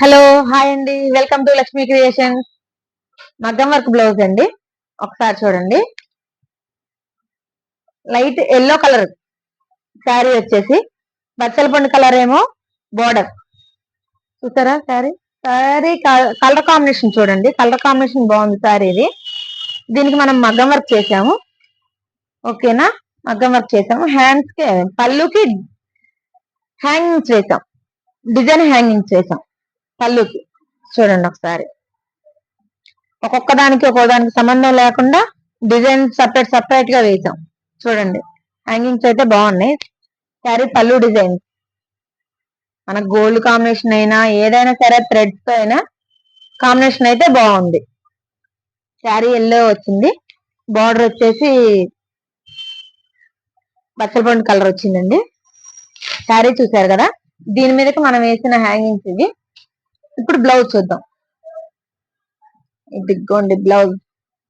Hello hi అండి. Welcome to Lakshmi creation మగ్గం work blouse అండి. ఒకసారి చూడండి. లైట్ ఎల్లో కలర్ శారీ వచ్చేసి. బచ్చల పండు కలర్ ఏమో బోర్డర్ చూసారా శారీ శారీ కలర్ కాంబినేషన్ చూడండి. కలర్ కాంబినేషన్ బాగుంది శారీ ఇది. దీనికి మనం మగ్గం వర్క్ చేసాము ఓకేనా మగ్గం వర్క్ చేసాము హ్యాండ్స్కి పళ్ళుకి హ్యాంగింగ్స్ వేసాం డిజైన్ హ్యాంగింగ్స్ వేసాం పళ్ళుకి చూడండి ఒకసారి. ఒక్కొక్క దానికి ఒక్కొక్క దానికి సంబంధం లేకుండా డిజైన్ సపరేట్ సపరేట్గా వేసాం. చూడండి. హ్యాంగింగ్స్ అయితే బాగున్నాయి. శారీ పళ్ళు డిజైన్. మన గోల్డ్ కాంబినేషన్ అయినా ఏదైనా సరే థ్రెడ్స్తో అయినా కాంబినేషన్ అయితే బాగుంది. శారీ ఎల్లో వచ్చింది. బార్డర్ వచ్చేసి బచ్చలపండు కలర్ వచ్చిందండి. శారీ చూసారు కదా? దీని మీదకి మనం వేసిన హ్యాంగింగ్స్ ఇవి. ఇప్పుడు బ్లౌజ్ చూద్దాం. ఇదిగోండి బ్లౌజ్.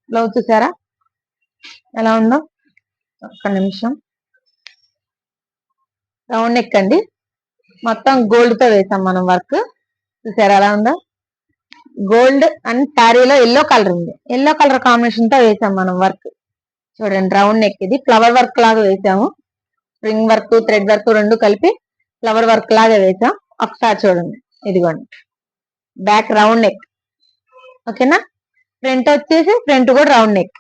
బ్లౌజ్ చూసారా? ఎలా ఉందో? ఒక్క నిమిషం. రౌండ్ నెక్ అండి. మొత్తం గోల్డ్తో వేసాం మనం వర్క్. చూసారా ఎలా ఉందో? గోల్డ్ అండ్ శారీలో ఎల్లో కలర్ ఉంది. ఎల్లో కలర్ కాంబినేషన్తో వేసాం మనం వర్క్. చూడండి రౌండ్ నెక్ ఇది. ఫ్లవర్ వర్క్ లాగా వేసాము. స్ప్రింగ్ వర్క్ థ్రెడ్ వర్క్ రెండు కలిపి ఫ్లవర్ వర్క్ లాగా వేసాం. ఒకసారి చూడండి. ఇదిగోండి. Back round neck. ఓకేనా? ఫ్రంట్ వచ్చేసి ఫ్రంట్ కూడా రౌండ్ నెక్.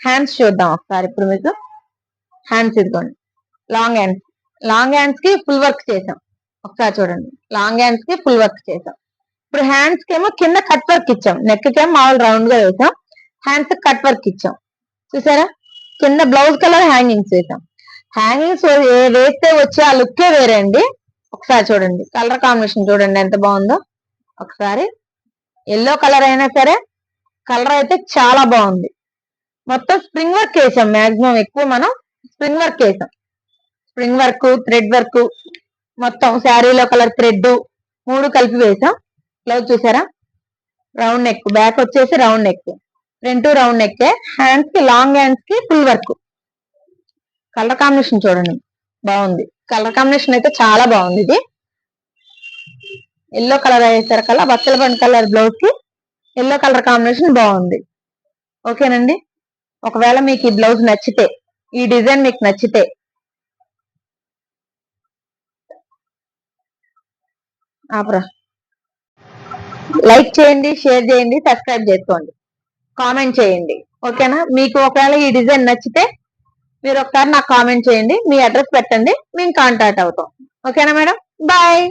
హ్యాండ్స్ చూద్దాం ఒకసారి ఇప్పుడు మీకు. హ్యాండ్స్ ఇదిగోండి. Long hands. లాంగ్ హ్యాండ్స్కి ఫుల్ వర్క్ చేసాం ఒకసారి చూడండి. లాంగ్ హ్యాండ్స్కి ఫుల్ వర్క్ చేసాం ఇప్పుడు హ్యాండ్స్కి ఏమో కింద కట్ వర్క్ ఇచ్చాం. నెక్కి ఏమో మామూలు రౌండ్గా వేసాం హ్యాండ్స్ కట్ వర్క్ ఇచ్చాం. చూసారా? కింద బ్లౌజ్ కలర్ హ్యాంగింగ్స్ వేసాం హ్యాంగింగ్స్ వేస్తే వచ్చే ఆ లుక్కే వేరే అండి. ఒకసారి చూడండి. కలర్ కాంబినేషన్ చూడండి ఎంత బాగుందో. ఒకసారి ఎల్లో కలర్ అయినా సరే కలర్ అయితే చాలా బాగుంది. మొత్తం స్ప్రింగ్ వర్క్ వేసాం మాక్సిమం ఎక్కువ మనం స్ప్రింగ్ వర్క్ వేసాం స్ప్రింగ్ వర్క్ థ్రెడ్ వర్క్ మొత్తం శారీలో కలర్ థ్రెడ్ మూడు కలిపి వేసాం. బ్లౌజ్ చూసారా? రౌండ్ నెక్ బ్యాక్ వచ్చేసి round neck. Front round neck హ్యాండ్స్కి లాంగ్ హ్యాండ్స్కి ఫుల్ వర్క్. కలర్ కాంబినేషన్ చూడండి. బాగుంది. కలర్ కాంబినేషన్ అయితే చాలా బాగుంది ఇది. ఎల్లో కలర్ అయ్యేసరి కల్లా బచ్చల పండు కలర్ బ్లౌజ్కి ఎల్లో కలర్ కాంబినేషన్ బాగుంది. ఓకేనండి? ఒకవేళ మీకు ఈ బ్లౌజ్ నచ్చితే ఈ డిజైన్ మీకు నచ్చితే. ఆపరా. లైక్ చేయండి షేర్ చేయండి సబ్స్క్రైబ్ చేసుకోండి. కామెంట్ చేయండి. ఓకేనా? మీకు ఒకవేళ ఈ డిజైన్ నచ్చితే మీరు ఒకసారి నాకు కామెంట్ చేయండి మీ అడ్రస్ పెట్టండి మేము కాంటాక్ట్ అవుతాం. ఓకేనా మేడం? బాయ్!